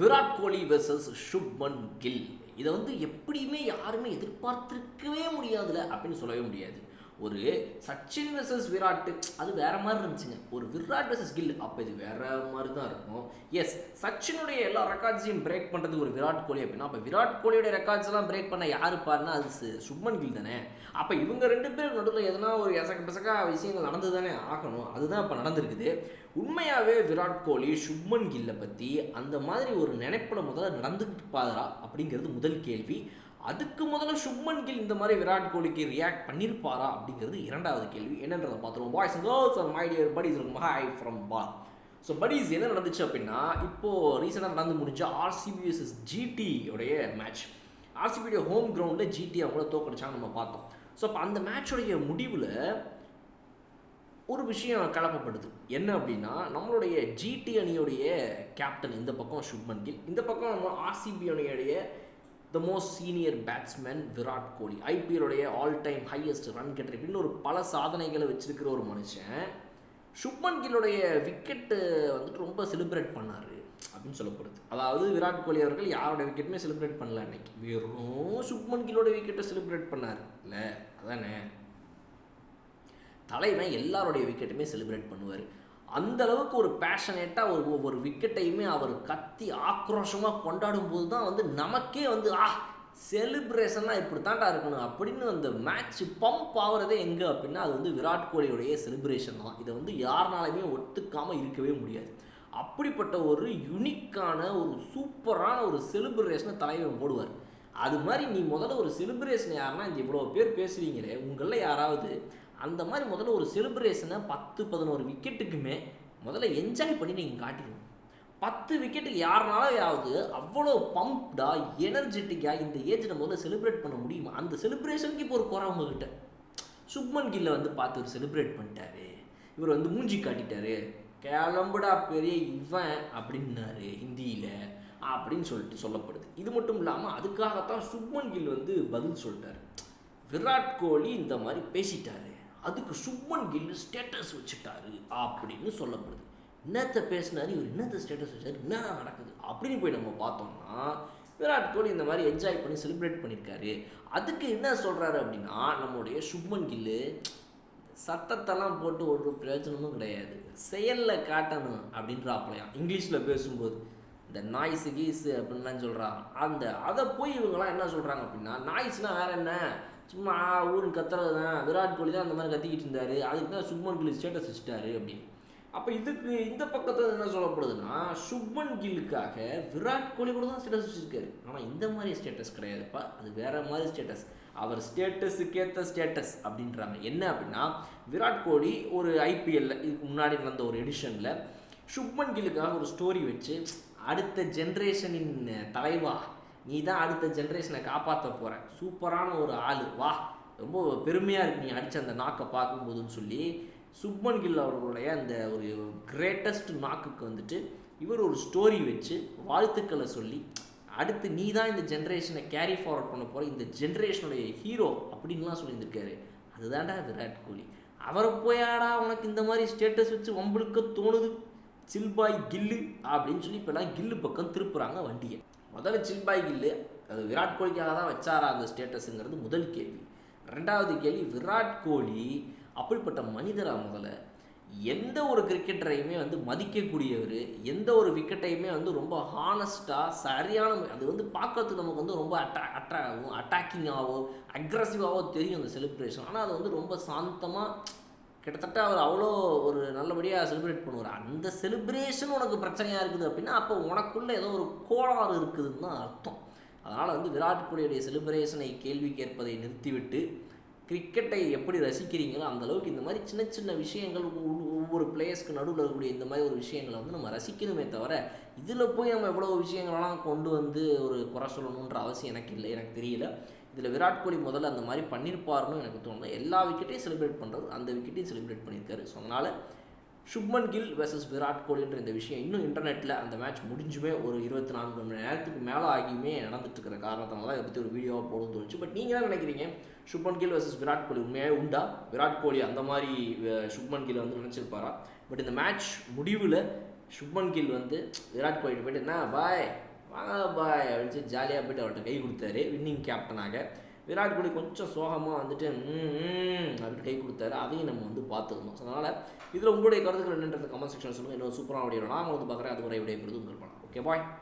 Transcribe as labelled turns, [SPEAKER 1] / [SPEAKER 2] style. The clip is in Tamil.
[SPEAKER 1] விராட் கோலி வெர்சஸ் சுப்மன் கில். இதை வந்து எப்படியுமே யாருமே எதிர்பார்த்திருக்கவே முடியாதுல அப்படின்னு சொல்லவே முடியாது. ஒரு சச்சின் வெர்சஸ் விராட் அது வேற மாதிரி இருந்துச்சுங்க. ஒரு விராட் வெர்சஸ் கில் அப்போ இது வேற மாதிரி தான் இருக்கும். எஸ் சச்சினுடைய எல்லா ரெக்கார்ட்ஸையும் பிரேக் பண்ணுறது ஒரு விராட் கோலி அப்படின்னா அப்போ விராட் கோலியோட ரெக்கார்ட்ஸ் எல்லாம் பிரேக் பண்ண யாரு பாருன்னா அது சுப்மன் கில் தானே. அப்போ இவங்க ரெண்டு பேரும் நடுவில் எதனா ஒரு எசக்க பிசக்கா விஷயங்கள் நடந்து தானே ஆகணும். அதுதான் இப்போ நடந்திருக்குது. உண்மையாகவே விராட் கோலி சுப்மன் கில்லை பற்றி அந்த மாதிரி ஒரு நினைப்பில் முதல்ல நடந்துக்கிட்டு பாதரா அப்படிங்கிறது முதல் கேள்வி. அதுக்கு முதல்ல சுப்மன் கில் இந்த மாதிரி விராட் கோலிக்கு ரியாக்ட் பண்ணியிருப்பாரா அப்படிங்கிறது இரண்டாவது கேள்வி. என்னன்றதை பார்த்துருவோம். Boys and girls and my dear buddies. Hi from பா ஸோ படிஸ் என்ன நடந்துச்சு அப்படின்னா இப்போது ரீசெண்டாக நடந்து முடிஞ்ச ஆர்சிபிஎஸ்எஸ் ஜிடியோடைய மேட்ச் ஆர்சிபியுடைய ஹோம் கிரவுண்டில் ஜிடி அவங்கள தோக்கடிச்சாங்க நம்ம பார்த்தோம். ஸோ அப்போ அந்த மேட்சுடைய முடிவில் ஒரு விஷயம் கலப்பப்படுது. என்ன அப்படின்னா நம்மளுடைய ஜிடி அணியுடைய கேப்டன் இந்த பக்கம் சுப்மன் கில் இந்த பக்கம் நம்ம RCB அணியுடைய the most senior batsman Virat Kohli. ஐபிஎல்லுடைய all time highest run getter இப்படின்னு ஒரு பல சாதனைகளை வச்சிருக்கிற ஒரு மனுஷன். சுப்மன் கில்லுடைய விக்கெட்டு வந்துட்டு ரொம்ப செலிப்ரேட் பண்ணார் அப்படின்னு சொல்லப்படுது. அதாவது விராட் கோலி அவர்கள் யாரோட விக்கெட்டுமே செலிப்ரேட் பண்ணல அன்னைக்கு. வெறும் சுப்மன் கில்லோட விக்கெட்டை செலிப்ரேட் பண்ணார். இல்லை அதானே? தலைவன் எல்லாருடைய விக்கெட்டுமே செலிப்ரேட் பண்ணுவார். அந்த அளவுக்கு ஒரு பேஷனேட்டாக ஒரு ஒவ்வொரு விக்கெட்டையுமே அவர் கத்தி ஆக்ரோஷமாக கொண்டாடும் போது தான் வந்து நமக்கே வந்து ஆ செலிப்ரேஷன்லாம் இப்படி தாண்டா இருக்கணும். அப்படின்னு அந்த மேட்ச் பம்ப் ஆகுறதே எங்கே அப்படின்னா அது வந்து விராட் கோலியுடைய செலிப்ரேஷன் தான். இதை வந்து யாருனாலையுமே ஒத்துக்காமல் இருக்கவே முடியாது. அப்படிப்பட்ட ஒரு யுனிக்கான ஒரு சூப்பரான ஒரு செலிப்ரேஷனை தலைவன் போடுவார். அது மாதிரி நீ முதல்ல ஒரு செலிப்ரேஷன் யாருன்னா இந்த இவ்வளோ பேர் பேசுவீங்களே உங்களில் யாராவது அந்த மாதிரி முதல்ல ஒரு செலிப்ரேஷனை பத்து பதினோரு விக்கெட்டுக்குமே முதல்ல என்ஜாய் பண்ணி நீங்கள் காட்டிக்கணும். பத்து விக்கெட்டுக்கு யாருனாலாவது அவ்வளோ பம்ப்டாக எனர்ஜெட்டிக்காக இந்த ஏஜில் முதல்ல செலிப்ரேட் பண்ண முடியுமா? அந்த செலிப்ரேஷனுக்கு இப்போ ஒரு குறை உங்ககிட்ட. சுப்மன் கில்லை வந்து பார்த்து ஒரு செலிப்ரேட் பண்ணிட்டாரு. இவர் வந்து மூஞ்சி காட்டிட்டாரு. கிளம்புடா பெரிய இவன் அப்படின்னாரு ஹிந்தியில். அப்படின்னு சொல்லிட்டு சொல்லப்படுது. இது மட்டும் இல்லாமல் அதுக்காகத்தான் சுப்மன் கில் வந்து பதில் சொல்லிட்டாரு. விராட் கோலி இந்த மாதிரி பேசிட்டாரு. அதுக்கு சுப்மன் கில் ஸ்டேட்டஸ் வச்சுட்டாரு அப்படின்னு சொல்லப்படுது. என்னத்தை பேசினாரு இவர் என்னத்தை ஸ்டேட்டஸ் வச்சார் என்ன நடக்குது அப்படின்னு போய் நம்ம பார்த்தோம்னா விராட் கோலி இந்த மாதிரி என்ஜாய் பண்ணி செலிப்ரேட் பண்ணியிருக்காரு அதுக்கு என்ன சொல்கிறாரு அப்படின்னா நம்மளுடைய சுப்மன் கில்லு சத்தத்தெல்லாம் போட்டு ஒரு பிரயோஜனமும் கிடையாது. செயலில் காட்டணும் அப்படின்றாப்பலையாம் இங்கிலீஷில் பேசும்போது இந்த நாய்ஸு கீஸு அப்படின்லாம் சொல்கிறாங்க அந்த அதை போய் இவங்கெல்லாம் என்ன சொல்கிறாங்க அப்படின்னா நாய்ஸ்னால் வேறு என்ன? சும்மா ஊருன்னு கத்துறது தான் விராட் கோலி தான் அந்த மாதிரி கத்திக்கிட்டு இருந்தாரு. அதுக்கு தான் சுப்மன் கில் ஸ்டேட்டஸ் வச்சுட்டாரு அப்படின்னு. அப்போ இதுக்கு இந்த பக்கத்தில் என்ன சொல்லப்படுதுன்னா சுப்மன் கில்லுக்காக விராட் கோலி கூட தான் ஸ்டேட்டஸ் வச்சுருக்காரு. ஆனால் இந்த மாதிரி ஸ்டேட்டஸ் கிடையாதுப்பா. அது வேற மாதிரி ஸ்டேட்டஸ் அவர் ஸ்டேட்டஸுக்கேற்ற ஸ்டேட்டஸ் அப்படின்றாங்க. என்ன அப்படின்னா விராட் கோலி ஒரு ஐபிஎல்ல இதுக்கு முன்னாடி நடந்த ஒரு எடிஷனில் சுப்மன் கில்லுக்காக ஒரு ஸ்டோரி வச்சு அடுத்த ஜென்ரேஷனின் தலைவா நீ தான் அடுத்த ஜென்ரேஷனை காப்பாற்ற போகிற சூப்பரான ஒரு ஆள். வா ரொம்ப பெருமையாக இருக்கு. நீ அடித்த அந்த நாக்கை பார்க்கும்போதுன்னு சொல்லி சுப்மன் கில் அவர்களுடைய அந்த ஒரு கிரேட்டஸ்ட் நாக்குக்கு வந்துட்டு இவர் ஒரு ஸ்டோரி வச்சு வாழ்த்துக்களை சொல்லி அடுத்து நீ தான் இந்த ஜென்ரேஷனை கேரி ஃபார்வர்ட் பண்ண போகிற இந்த ஜென்ரேஷனுடைய ஹீரோ அப்படின்லாம் சொல்லியிருந்திருக்காரு. அதுதான்டா விராட் கோலி. அவரை போயாடா உனக்கு இந்த மாதிரி ஸ்டேட்டஸ் வச்சு வம்பளுக்க தோணுது. சில்பாய் கில்லு அப்படின்னு சொல்லி இப்போலாம் கில்லு பக்கம் திருப்புறாங்க வண்டியை. முதல்ல சில்பாய் கில்லு அது விராட் கோலிக்காக தான் வச்சாரா அந்த ஸ்டேட்டஸுங்கிறது முதல் கேள்வி. ரெண்டாவது கேள்வி விராட் கோலி அப்படிப்பட்ட மனிதரா முதல்ல? எந்த ஒரு கிரிக்கெட்டரையுமே வந்து மதிக்கக்கூடியவர் எந்த ஒரு விக்கெட்டையுமே வந்து ரொம்ப ஹானஸ்ட்டாக சரியான அது வந்து பார்க்கறதுக்கு நமக்கு வந்து ரொம்ப அட்ரா ஆகும் அட்டாக்கிங்காகவோ அக்ரஸிவாகவோ தெரியும் அந்த செலிப்ரேஷன் ஆனால் அது வந்து ரொம்ப சாந்தமாக கிட்டத்தட்ட அவர் அவ்வளோ ஒரு நல்லபடியாக செலிப்ரேட் பண்ணுவார். அந்த செலிப்ரேஷன் உனக்கு பிரச்சனையாக இருக்குது அப்படின்னா அப்போ உனக்குள்ளே ஏதோ ஒரு கோளாறு இருக்குதுன்னு தான் அர்த்தம். அதனால் வந்து விராட் கோலியுடைய செலிப்ரேஷனை கேள்வி கேட்பதை நிறுத்திவிட்டு கிரிக்கெட்டை எப்படி ரசிக்கிறீங்களோ அந்தளவுக்கு இந்த மாதிரி சின்ன சின்ன விஷயங்கள் ஒவ்வொரு- ஒவ்வொரு பிளேயர்ஸ்க்கு நடுவில் இருக்கக்கூடிய இந்த மாதிரி ஒரு விஷயங்களை வந்து நம்ம ரசிக்கணுமே தவிர இதில் போய் நம்ம எவ்வளோ விஷயங்களெல்லாம் கொண்டு வந்து ஒரு குறை சொல்லணுன்ற அவசியம் எனக்கு இல்லை எனக்கு தெரியல. இதில் விராட் கோலி முதல்ல அந்த மாதிரி பண்ணியிருப்பாருன்னு எனக்கு தோணுது. எல்லா விக்கெட்டையும் செலிப்ரேட் பண்ணுறது அந்த விக்கெட்டையும் செலிப்ரேட் பண்ணியிருக்காரு. ஸோ அதனால் சுப்மன் கில் வெர்சஸ் விராட் கோலின்ற இந்த விஷயம் இன்னும் இன்டர்நெட்டில் அந்த மேட்ச் முடிஞ்சுமே ஒரு இருபத்தி நான்கு மணி நேரத்துக்கு மேலே ஆகியுமே நடந்துட்டு இருக்கிற காரணத்தினால தான் இதை பற்றி ஒரு வீடியோவாக போடும் தோணுச்சு. பட் நீங்கள் என்ன நினைக்கிறீங்க? சுப்மன் கில் வெர்சஸ் விராட் கோலி உண்மையாக உண்டா? விராட் கோலி அந்த மாதிரி சுப்மன் கில் வந்து நினச்சிருப்பாரா? பட் இந்த மேட்ச் முடிவில் சுப்மன் கில் வந்து விராட் கோலி போயிட்டு என்ன பாய் வாங்க பாய் அப்படின்னு ஜாலியாக போயிட்டு அவர்கிட்ட கை கொடுத்தாரு. வின்னிங் கேப்டனாக விராட் கோலி கொஞ்சம் சோகமாக வந்துட்டு அப்படின்னு கை கொடுத்தாரு. அதையும் நம்ம வந்து பார்த்துக்கணும். ஸோ அதனால் இதில் உங்களுடைய கருத்துக்கள் என்னன்றது கமெண்ட் செக்ஷன் சொல்லுங்கள் இன்னொரு சூப்பராக வீடியோ நான் வந்து பார்க்குறேன். அது வரை விடைபெறுது உங்கள் படம் ஓகே பாய்